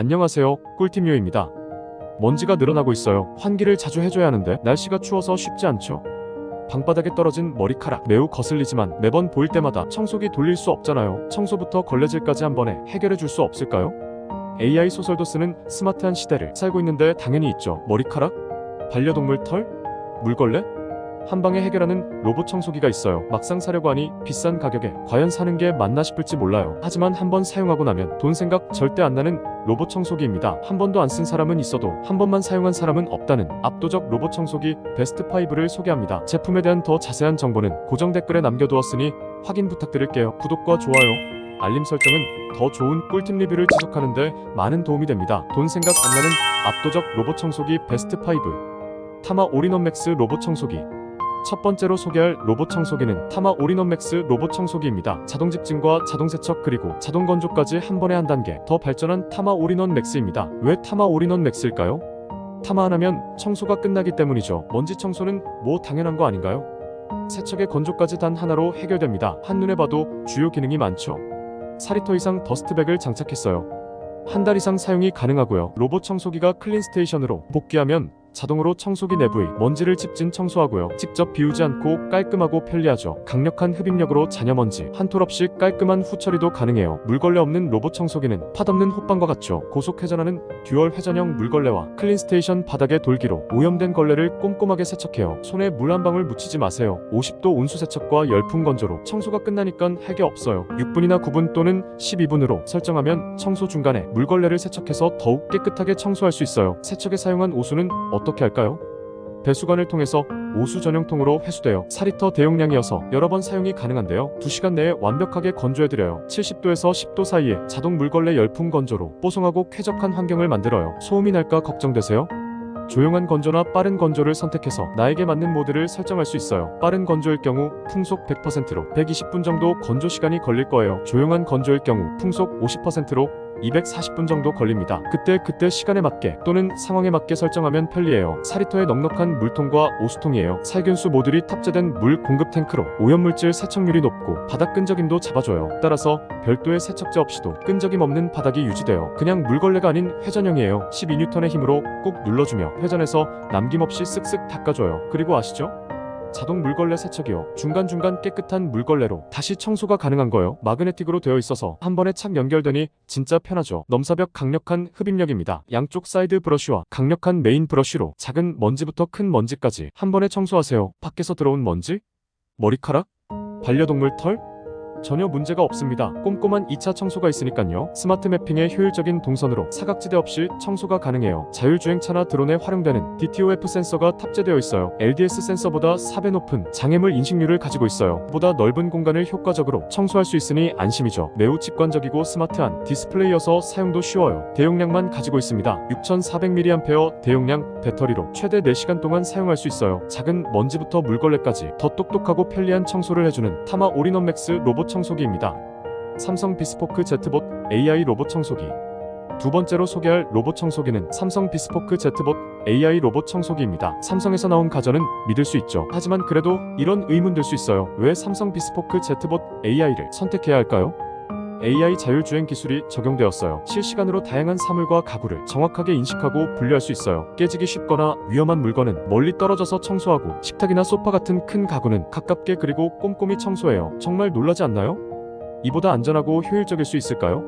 안녕하세요. 꿀팀요입니다. 먼지가 늘어나고 있어요. 환기를 자주 해줘야 하는데 날씨가 추워서 쉽지 않죠. 방바닥에 떨어진 머리카락 매우 거슬리지만 매번 보일 때마다 청소기 돌릴 수 없잖아요. 청소부터 걸레질까지 한 번에 해결해 줄 수 없을까요? AI 소설도 쓰는 스마트한 시대를 살고 있는데 당연히 있죠. 머리카락? 반려동물 털? 물걸레? 한 방에 해결하는 로봇 청소기가 있어요. 막상 사려고 하니 비싼 가격에 과연 사는 게 맞나 싶을지 몰라요. 하지만 한번 사용하고 나면 돈 생각 절대 안 나는 로봇 청소기입니다. 한 번도 안 쓴 사람은 있어도 한 번만 사용한 사람은 없다는 압도적 로봇 청소기 베스트 5를 소개합니다. 제품에 대한 더 자세한 정보는 고정 댓글에 남겨두었으니 확인 부탁드릴게요. 구독과 좋아요, 알림 설정은 더 좋은 꿀팁 리뷰를 지속하는데 많은 도움이 됩니다. 돈 생각 안 나는 압도적 로봇 청소기 베스트 5 타마 올인원 맥스 로봇 청소기 첫 번째로 소개할 로봇 청소기는 타마 올인원 맥스 로봇 청소기입니다. 자동 집진과 자동 세척 그리고 자동 건조까지 한 번에 한 단계 더 발전한 타마 올인원 맥스입니다. 왜 타마 올인원 맥스일까요? 타마 하나면 청소가 끝나기 때문이죠. 먼지 청소는 뭐 당연한 거 아닌가요? 세척에 건조까지 단 하나로 해결됩니다. 한눈에 봐도 주요 기능이 많죠. 4리터 이상 더스트백을 장착했어요. 한 달 이상 사용이 가능하고요. 로봇 청소기가 클린 스테이션으로 복귀하면 자동으로 청소기 내부의 먼지를 집진 청소하고요. 직접 비우지 않고 깔끔하고 편리하죠. 강력한 흡입력으로 잔여먼지 한 톨 없이 깔끔한 후처리도 가능해요. 물걸레 없는 로봇 청소기는 팥 없는 호빵과 같죠. 고속 회전하는 듀얼 회전형 물걸레와 클린 스테이션 바닥의 돌기로 오염된 걸레를 꼼꼼하게 세척해요. 손에 물 한 방울 묻히지 마세요. 50도 온수 세척과 열풍 건조로 청소가 끝나니까 할게 없어요. 6분이나 9분 또는 12분으로 설정하면 청소 중간에 물걸레를 세척해서 더욱 깨끗하게 청소할 수 있어요. 세척에 사용한 오수는 어 떻게 할까요? 배수관을 통해서 오수 전용통으로 회수되어 4리터 대용량이어서 여러 번 사용이 가능한데요. 2시간 내에 완벽하게 건조해드려요. 70도에서 10도 사이에 자동 물걸레 열풍 건조로 뽀송하고 쾌적한 환경을 만들어요. 소음이 날까 걱정되세요? 조용한 건조나 빠른 건조를 선택해서 나에게 맞는 모드를 설정할 수 있어요. 빠른 건조일 경우 풍속 100%로 120분 정도 건조 시간이 걸릴 거예요. 조용한 건조일 경우 풍속 50%로 240분 정도 걸립니다. 그때 그때 시간에 맞게 또는 상황에 맞게 설정하면 편리해요. 4리터의 넉넉한 물통과 오수통이에요. 살균수 모듈이 탑재된 물 공급 탱크로 오염물질 세척률이 높고 바닥 끈적임도 잡아줘요. 따라서 별도의 세척제 없이도 끈적임 없는 바닥이 유지돼요. 그냥 물걸레가 아닌 회전형이에요. 12N의 힘으로 꾹 눌러주며 회전해서 남김없이 쓱쓱 닦아줘요. 그리고 아시죠? 자동 물걸레 세척이요. 중간중간 깨끗한 물걸레로 다시 청소가 가능한 거요. 마그네틱으로 되어 있어서 한 번에 착 연결되니 진짜 편하죠. 넘사벽 강력한 흡입력입니다. 양쪽 사이드 브러쉬와 강력한 메인 브러쉬로 작은 먼지부터 큰 먼지까지 한 번에 청소하세요. 밖에서 들어온 먼지? 머리카락? 반려동물 털? 전혀 문제가 없습니다. 꼼꼼한 2차 청소가 있으니까요. 스마트 매핑의 효율적인 동선으로 사각지대 없이 청소가 가능해요. 자율주행차나 드론에 활용되는 DTOF 센서가 탑재되어 있어요. LDS 센서보다 4배 높은 장애물 인식률을 가지고 있어요. 보다 넓은 공간을 효과적으로 청소할 수 있으니 안심이죠. 매우 직관적이고 스마트한 디스플레이여서 사용도 쉬워요. 대용량만 가지고 있습니다. 6400mAh 대용량 배터리로 최대 4시간 동안 사용할 수 있어요. 작은 먼지부터 물걸레까지 더 똑똑하고 편리한 청소를 해주는 타마 올인원 맥스 로봇 청소기입니다. 삼성 비스포크 제트봇 AI 로봇 청소기 두 번째로 소개할 로봇 청소기는 삼성 비스포크 제트봇 AI 로봇 청소기입니다. 삼성에서 나온 가전은 믿을 수 있죠. 하지만 그래도 이런 의문 들 수 있어요. 왜 삼성 비스포크 제트봇 AI를 선택해야 할까요? AI 자율주행 기술이 적용되었어요. 실시간으로 다양한 사물과 가구를 정확하게 인식하고 분류할 수 있어요. 깨지기 쉽거나 위험한 물건은 멀리 떨어져서 청소하고 식탁이나 소파 같은 큰 가구는 가깝게 그리고 꼼꼼히 청소해요. 정말 놀라지 않나요? 이보다 안전하고 효율적일 수 있을까요?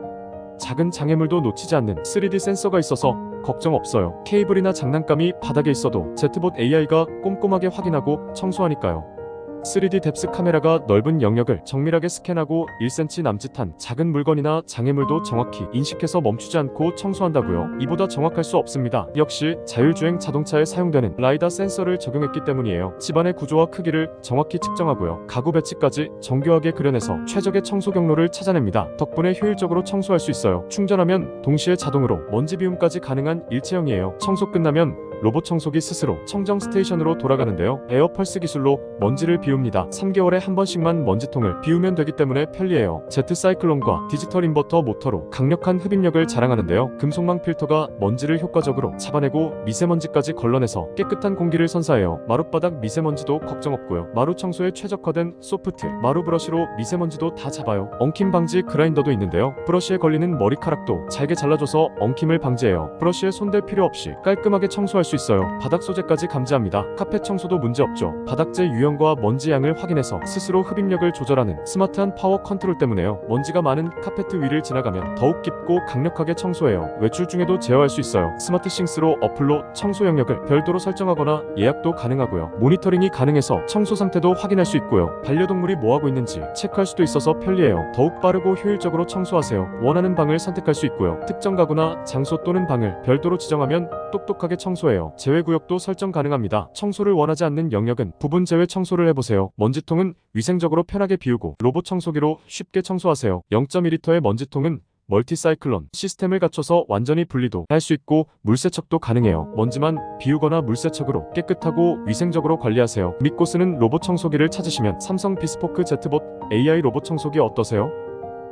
작은 장애물도 놓치지 않는 3D 센서가 있어서 걱정 없어요. 케이블이나 장난감이 바닥에 있어도 제트봇 AI가 꼼꼼하게 확인하고 청소하니까요. 3D 뎁스 카메라가 넓은 영역을 정밀하게 스캔하고 1cm 남짓한 작은 물건이나 장애물도 정확히 인식해서 멈추지 않고 청소한다고요. 이보다 정확할 수 없습니다. 역시 자율주행 자동차에 사용되는 라이다 센서를 적용했기 때문이에요. 집안의 구조와 크기를 정확히 측정하고요. 가구 배치까지 정교하게 그려내서 최적의 청소 경로를 찾아냅니다. 덕분에 효율적으로 청소할 수 있어요. 충전하면 동시에 자동으로 먼지 비움까지 가능한 일체형이에요. 청소 끝나면 로봇 청소기 스스로 청정 스테이션으로 돌아가는데요. 에어 펄스 기술로 먼지를 비웁니다. 3개월에 한 번씩만 먼지통을 비우면 되기 때문에 편리해요. 제트 사이클론과 디지털 인버터 모터로 강력한 흡입력을 자랑하는데요. 금속망 필터가 먼지를 효과적으로 잡아내고 미세먼지까지 걸러내서 깨끗한 공기를 선사해요. 마룻바닥 미세먼지도 걱정 없고요. 마루 청소에 최적화된 소프트 마루 브러쉬로 미세먼지도 다 잡아요. 엉킴 방지 그라인더도 있는데요. 브러쉬에 걸리는 머리카락도 잘게 잘라줘서 엉킴을 방지해요. 브러쉬에 손댈 필요 없이 깔끔하게 청소할 수 있어요. 바닥 소재까지 감지합니다. 카펫 청소도 문제 없죠. 바닥재 유형과 먼지 양을 확인해서 스스로 흡입력을 조절하는 스마트한 파워 컨트롤 때문에요. 먼지가 많은 카페트 위를 지나가면 더욱 깊고 강력하게 청소해요. 외출 중에도 제어할 수 있어요. 스마트 싱스로 어플로 청소 영역을 별도로 설정하거나 예약도 가능하고요. 모니터링이 가능해서 청소 상태도 확인할 수 있고요. 반려동물이 뭐하고 있는지 체크할 수도 있어서 편리해요. 더욱 빠르고 효율적으로 청소하세요. 원하는 방을 선택할 수 있고요. 특정 가구나 장소 또는 방을 별도로 지정하면 똑똑하게 청소해요. 제외 구역도 설정 가능합니다. 청소를 원하지 않는 영역은 부분 제외 청소를 해보세요. 먼지통은 위생적으로 편하게 비우고 로봇 청소기로 쉽게 청소하세요. 0.2리터의 먼지통은 멀티사이클론 시스템을 갖춰서 완전히 분리도 할 수 있고 물세척도 가능해요. 먼지만 비우거나 물세척으로 깨끗하고 위생적으로 관리하세요. 믿고 쓰는 로봇 청소기를 찾으시면 삼성 비스포크 제트봇 AI 로봇 청소기 어떠세요?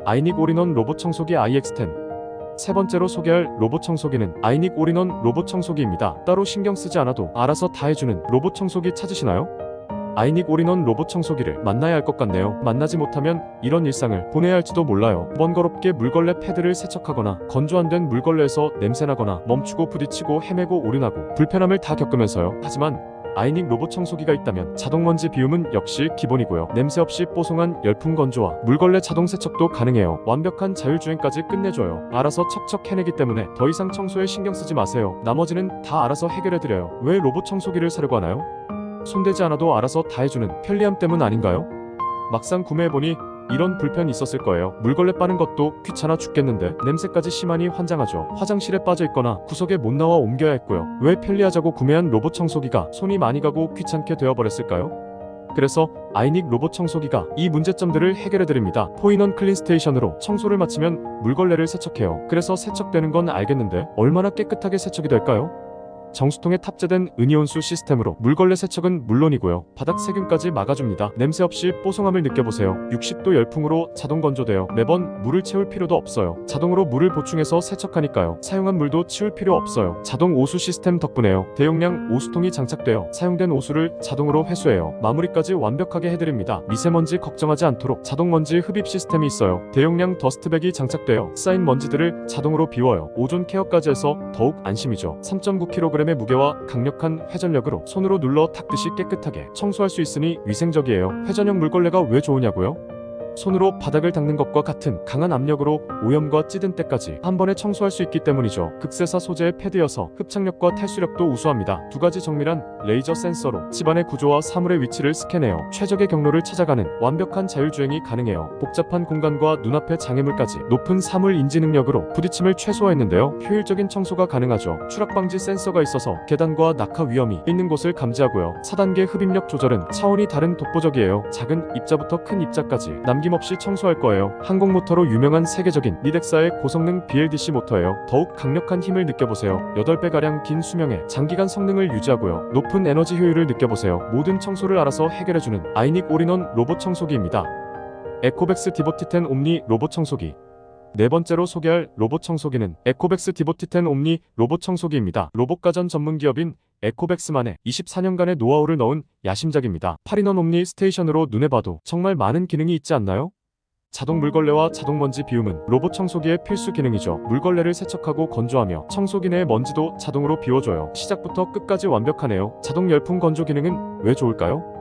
아이닉 올인원 로봇 청소기 iX10 세 번째로 소개할 로봇 청소기는 아이닉 올인원 로봇 청소기입니다. 따로 신경 쓰지 않아도 알아서 다 해주는 로봇 청소기 찾으시나요? 아이닉 올인원 로봇 청소기를 만나야 할 것 같네요. 만나지 못하면 이런 일상을 보내야 할지도 몰라요. 번거롭게 물걸레 패드를 세척하거나 건조 안 된 물걸레에서 냄새나거나 멈추고 부딪히고 헤매고 오류나고 불편함을 다 겪으면서요. 하지만 아이닉 로봇 청소기가 있다면 자동 먼지 비움은 역시 기본이고요. 냄새 없이 뽀송한 열풍 건조와 물걸레 자동 세척도 가능해요. 완벽한 자율주행까지 끝내줘요. 알아서 척척 해내기 때문에 더 이상 청소에 신경 쓰지 마세요. 나머지는 다 알아서 해결해드려요. 왜 로봇 청소기를 사려고 하나요? 손대지 않아도 알아서 다 해주는 편리함 때문 아닌가요? 막상 구매해보니 이런 불편이 있었을 거예요. 물걸레 빠는 것도 귀찮아 죽겠는데 냄새까지 심하니 환장하죠. 화장실에 빠져 있거나 구석에 못 나와 옮겨야 했고요. 왜 편리하자고 구매한 로봇 청소기가 손이 많이 가고 귀찮게 되어버렸을까요? 그래서 아이닉 로봇 청소기가 이 문제점들을 해결해 드립니다. 포인원 클린 스테이션으로 청소를 마치면 물걸레를 세척해요. 그래서 세척되는 건 알겠는데 얼마나 깨끗하게 세척이 될까요? 정수통에 탑재된 은이온수 시스템으로 물걸레 세척은 물론이고요. 바닥 세균까지 막아줍니다. 냄새 없이 뽀송함을 느껴보세요. 60도 열풍으로 자동 건조되어 매번 물을 채울 필요도 없어요. 자동으로 물을 보충해서 세척하니까요. 사용한 물도 치울 필요 없어요. 자동 오수 시스템 덕분에요. 대용량 오수통이 장착되어 사용된 오수를 자동으로 회수해요. 마무리까지 완벽하게 해드립니다. 미세먼지 걱정하지 않도록 자동 먼지 흡입 시스템이 있어요. 대용량 더스트백이 장착되어 쌓인 먼지들을 자동으로 비워요. 오존 케어까지 해서 더욱 안심이죠. 3.9kg 의 무게와 강력한 회전력으로 손으로 눌러 닦듯이 깨끗하게 청소할 수 있으니 위생적이에요. 회전형 물걸레가 왜 좋으냐고요? 손으로 바닥을 닦는 것과 같은 강한 압력으로 오염과 찌든 때까지 한 번에 청소할 수 있기 때문이죠. 극세사 소재의 패드여서 흡착력과 탈수력도 우수합니다. 두 가지 정밀한 레이저 센서로 집안의 구조와 사물의 위치를 스캔해요. 최적의 경로를 찾아가는 완벽한 자율주행이 가능해요. 복잡한 공간과 눈앞의 장애물까지 높은 사물 인지 능력으로 부딪힘을 최소화했는데요. 효율적인 청소가 가능하죠. 추락 방지 센서가 있어서 계단과 낙하 위험이 있는 곳을 감지하고요. 4단계 흡입력 조절은 차원이 다른 독보적이에요. 작은 입자부터 큰 입자까지 남 김없이 청소할 거예요. 항공 모터로 유명한 세계적인 리덱사의 고성능 BLDC 모터예요. 더욱 강력한 힘을 느껴보세요. 8배가량 긴 수명에 장기간 성능을 유지하고요. 높은 에너지 효율을 느껴보세요. 모든 청소를 알아서 해결해주는 아이닉 올인원 로봇 청소기입니다. 에코백스 디보티10 옴니 로봇 청소기 네 번째로 소개할 로봇 청소기는 에코백스 디보티10 옴니 로봇 청소기입니다. 로봇 가전 전문 기업인 에코백스만의 24년간의 노하우를 넣은 야심작입니다. 8인원 옴니 스테이션으로 눈에 봐도 정말 많은 기능이 있지 않나요? 자동 물걸레와 자동 먼지 비움은 로봇 청소기의 필수 기능이죠. 물걸레를 세척하고 건조하며 청소기 내의 먼지도 자동으로 비워줘요. 시작부터 끝까지 완벽하네요. 자동 열풍 건조 기능은 왜 좋을까요?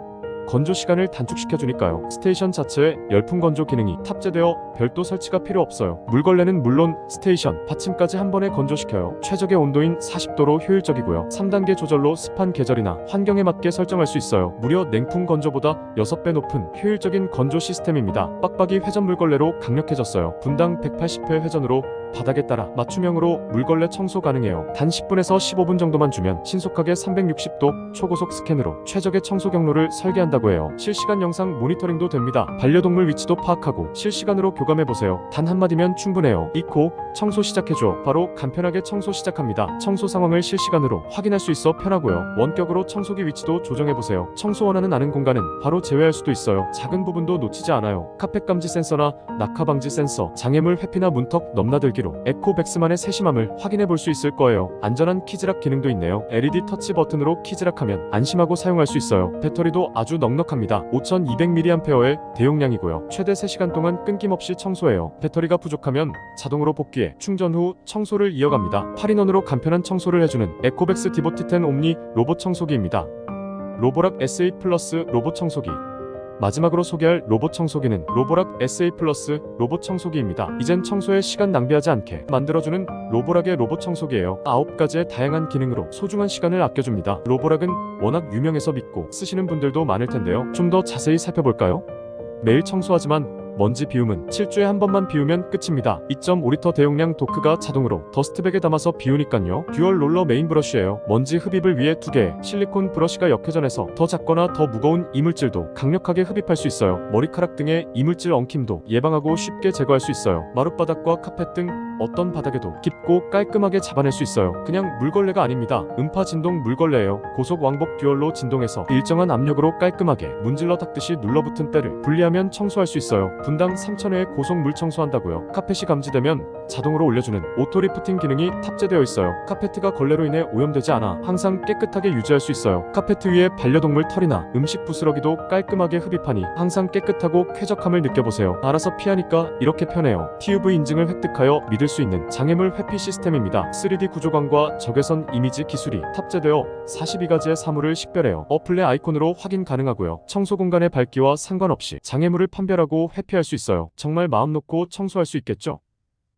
건조 시간을 단축시켜주니까요. 스테이션 자체에 열풍 건조 기능이 탑재되어 별도 설치가 필요 없어요. 물걸레는 물론 스테이션, 받침까지 한 번에 건조시켜요. 최적의 온도인 40도로 효율적이고요. 3단계 조절로 습한 계절이나 환경에 맞게 설정할 수 있어요. 무려 냉풍 건조보다 6배 높은 효율적인 건조 시스템입니다. 빡빡이 회전 물걸레로 강력해졌어요. 분당 180회 회전으로 바닥에 따라 맞춤형으로 물걸레 청소 가능해요. 단 10분에서 15분 정도만 주면 신속하게 360도 초고속 스캔으로 최적의 청소 경로를 설계한다고 해요. 실시간 영상 모니터링도 됩니다. 반려동물 위치도 파악하고 실시간으로 교감해 보세요. 단 한마디면 충분해요. 이코 청소 시작해줘. 바로 간편하게 청소 시작합니다. 청소 상황을 실시간으로 확인할 수 있어 편하고요. 원격으로 청소기 위치도 조정해 보세요. 청소 원하는 아는 공간은 바로 제외할 수도 있어요. 작은 부분도 놓치지 않아요. 카펫 감지 센서나 낙하 방지 센서, 장애물 회피나 문턱 넘나들기 로 에코백스만의 세심함을 확인해 볼 수 있을 거예요. 안전한 키즈락 기능도 있네요. LED 터치 버튼으로 키즈락하면 안심하고 사용할 수 있어요. 배터리도 아주 넉넉합니다. 5200mAh의 대용량이고요. 최대 3시간 동안 끊김없이 청소해요. 배터리가 부족하면 자동으로 복귀해 충전 후 청소를 이어갑니다. 8인원으로 간편한 청소를 해주는 에코백스 디보티10 옴니 로봇 청소기입니다. 로보락 SA 플러스 로봇 청소기 마지막으로 소개할 로봇 청소기는 로보락 SA 플러스 로봇 청소기입니다. 이젠 청소에 시간 낭비하지 않게 만들어주는 로보락의 로봇 청소기예요. 9가지의 다양한 기능으로 소중한 시간을 아껴줍니다. 로보락은 워낙 유명해서 믿고 쓰시는 분들도 많을 텐데요. 좀 더 자세히 살펴볼까요? 매일 청소하지만 먼지 비움은 7주에 한 번만 비우면 끝입니다. 2.5리터 대용량 도크가 자동으로 더스트백에 담아서 비우니깐요. 듀얼 롤러 메인 브러쉬예요. 먼지 흡입을 위해 두 개의 실리콘 브러쉬가 역회전해서 더 작거나 더 무거운 이물질도 강력하게 흡입할 수 있어요. 머리카락 등의 이물질 엉킴도 예방하고 쉽게 제거할 수 있어요. 마룻바닥과 카펫 등 어떤 바닥에도 깊고 깔끔하게 잡아낼 수 있어요. 그냥 물걸레가 아닙니다. 음파 진동 물걸레예요. 고속 왕복 듀얼로 진동해서 일정한 압력으로 깔끔하게 문질러 닦듯이 눌러붙은 때를 분리하면 청소할 수 있어요. 분당 3,000회의 고속 물 청소한다고요. 카펫이 감지되면 자동으로 올려주는 오토 리프팅 기능이 탑재되어 있어요. 카페트가 걸레로 인해 오염되지 않아 항상 깨끗하게 유지할 수 있어요. 카페트 위에 반려동물 털이나 음식 부스러기도 깔끔하게 흡입하니 항상 깨끗하고 쾌적함을 느껴보세요. 알아서 피하니까 이렇게 편해요. TUV 인증을 획득하여 믿을 수 있는 장애물 회피 시스템입니다. 3D 구조광과 적외선 이미지 기술이 탑재되어 42가지의 사물을 식별해요. 어플레 아이콘으로 확인 가능하고요. 청소 공간의 밝기와 상관없이 장애물을 판별하고 회피할 수 있어요. 정말 마음 놓고 청소할 수 있겠죠?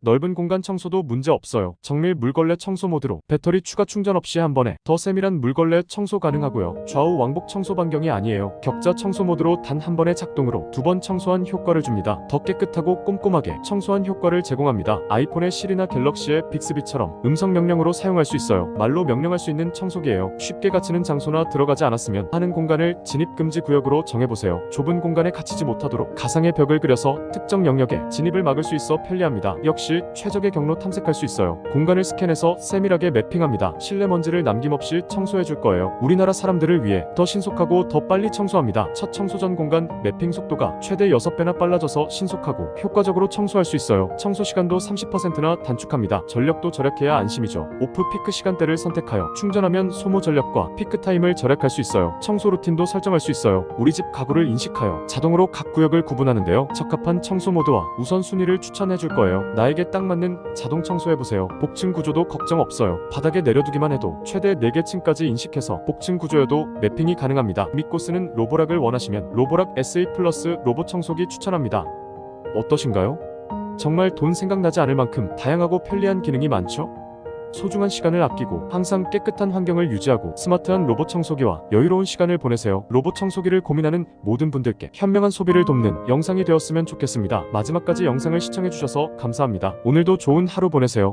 넓은 공간 청소도 문제 없어요. 정밀 물걸레 청소 모드로 배터리 추가 충전 없이 한 번에 더 세밀한 물걸레 청소 가능하고요. 좌우 왕복 청소 반경이 아니에요. 격자 청소 모드로 단 한 번의 작동으로 두 번 청소한 효과를 줍니다. 더 깨끗하고 꼼꼼하게 청소한 효과를 제공합니다. 아이폰의 시리나 갤럭시의 빅스비처럼 음성 명령으로 사용할 수 있어요. 말로 명령할 수 있는 청소기예요. 쉽게 갇히는 장소나 들어가지 않았으면 하는 공간을 진입 금지 구역으로 정해보세요. 좁은 공간에 갇히지 못하도록 가상의 벽을 그려서 특정 영역에 진입을 막을 수 있어 편리합니다. 역시 최적의 경로 탐색할 수 있어요. 공간을 스캔해서 세밀하게 매핑합니다. 실내 먼지를 남김없이 청소해 줄 거예요. 우리나라 사람들을 위해 더 신속하고 더 빨리 청소합니다. 첫 청소 전 공간 매핑 속도가 최대 6배나 빨라져서 신속하고 효과적으로 청소할 수 있어요. 청소 시간도 30%나 단축합니다. 전력도 절약해야 안심이죠. 오프 피크 시간대를 선택하여 충전하면 소모 전력과 피크 타임을 절약할 수 있어요. 청소 루틴도 설정할 수 있어요. 우리 집 가구를 인식하여 자동으로 각 구역을 구분하는데요. 적합한 청소 모드와 우선순위를 추천해 줄 거예요. 나에게 딱 맞는 자동 청소해 보세요. 복층 구조도 걱정 없어요. 바닥에 내려두기만 해도 최대 4개 층까지 인식해서 복층 구조여도 매핑이 가능합니다. 믿고 쓰는 로보락을 원하시면 로보락 SA 플러스 로봇 청소기 추천합니다. 어떠신가요? 정말 돈 생각나지 않을 만큼 다양하고 편리한 기능이 많죠? 소중한 시간을 아끼고 항상 깨끗한 환경을 유지하고 스마트한 로봇 청소기와 여유로운 시간을 보내세요. 로봇 청소기를 고민하는 모든 분들께 현명한 소비를 돕는 영상이 되었으면 좋겠습니다. 마지막까지 영상을 시청해주셔서 감사합니다. 오늘도 좋은 하루 보내세요.